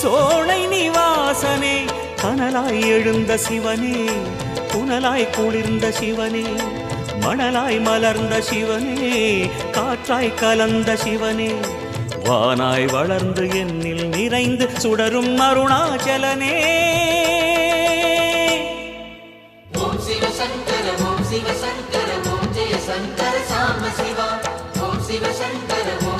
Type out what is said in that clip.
சோலை நிவாசனே கனலாய் எழுந்த சிவனே புனலாய் குளிர்ந்த சிவனே மணலாய் மலர்ந்த சிவனே காற்றாய் கலந்த சிவனே. வானாய் வளர்ந்து என்னில் நிறைந்து சுடரும் அருணாச்சலனே. ஓம் சிவ சங்கர ஓம் சிவ சங்கர ஓம் ஜெய சங்கர சாம சிவா. ஓம் சிவ சங்கர ஓம்